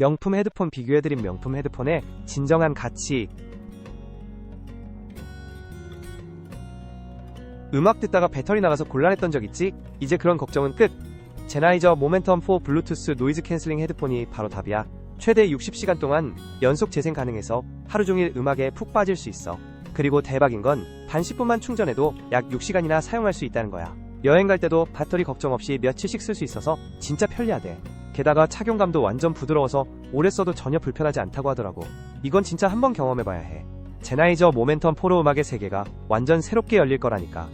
명품 헤드폰 비교해드린 명품 헤드폰의 진정한 가치. 음악 듣다가 배터리 나가서 곤란했던 적 있지? 이제 그런 걱정은 끝. 제나이저 모멘텀 4 블루투스 노이즈 캔슬링 헤드폰이 바로 답이야. 최대 60시간 동안 연속 재생 가능해서 하루 종일 음악에 푹 빠질 수 있어. 그리고 대박인 건 단 10분만 충전해도 약 6시간이나 사용할 수 있다는 거야. 여행 갈 때도 배터리 걱정 없이 며칠씩 쓸 수 있어서 진짜 편리하대. 게다가 착용감도 완전 부드러워서 오래 써도 전혀 불편하지 않다고 하더라고. 이건 진짜 한번 경험해봐야 해. 제나이저 모멘텀 포로 음악의 세계가 완전 새롭게 열릴 거라니까.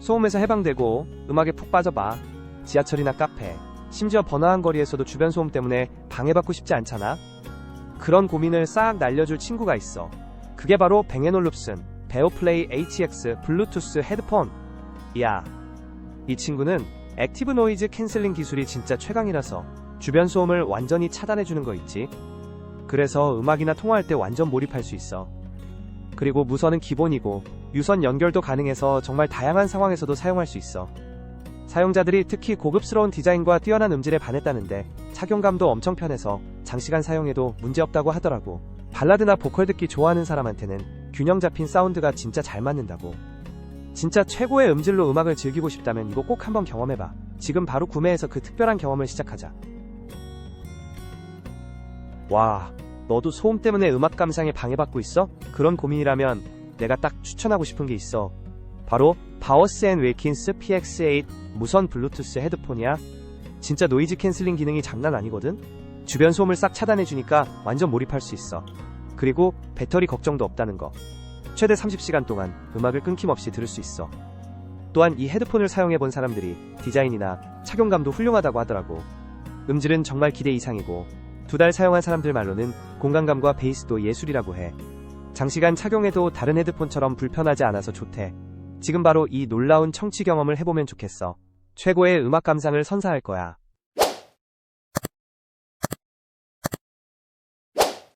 소음에서 해방되고 음악에 푹 빠져봐. 지하철이나 카페, 심지어 번화한 거리에서도 주변 소음 때문에 방해받고 싶지 않잖아? 그런 고민을 싹 날려줄 친구가 있어. 그게 바로 뱅앤올룹슨 베오플레이 HX 블루투스 헤드폰. 이야. 이 친구는 액티브 노이즈 캔슬링 기술이 진짜 최강이라서 주변 소음을 완전히 차단해주는 거 있지. 그래서 음악이나 통화할 때 완전 몰입할 수 있어. 그리고 무선은 기본이고 유선 연결도 가능해서 정말 다양한 상황에서도 사용할 수 있어. 사용자들이 특히 고급스러운 디자인과 뛰어난 음질에 반했다는데 착용감도 엄청 편해서 장시간 사용해도 문제없다고 하더라고. 발라드나 보컬 듣기 좋아하는 사람한테는 균형 잡힌 사운드가 진짜 잘 맞는다고. 진짜 최고의 음질로 음악을 즐기고 싶다면 이거 꼭 한번 경험해봐. 지금 바로 구매해서 그 특별한 경험을 시작하자. 와, 너도 소음 때문에 음악 감상에 방해받고 있어? 그런 고민이라면 내가 딱 추천하고 싶은 게 있어. 바로 바워스 앤 윌킨스 PX8 무선 블루투스 헤드폰이야. 진짜 노이즈 캔슬링 기능이 장난 아니거든? 주변 소음을 싹 차단해주니까 완전 몰입할 수 있어. 그리고 배터리 걱정도 없다는 거. 최대 30시간 동안 음악을 끊김없이 들을 수 있어. 또한 이 헤드폰을 사용해 본 사람들이 디자인이나 착용감도 훌륭하다고 하더라고. 음질은 정말 기대 이상이고 두 달 사용한 사람들 말로는 공간감과 베이스도 예술이라고 해. 장시간 착용해도 다른 헤드폰처럼 불편하지 않아서 좋대. 지금 바로 이 놀라운 청취 경험을 해보면 좋겠어. 최고의 음악 감상을 선사할 거야.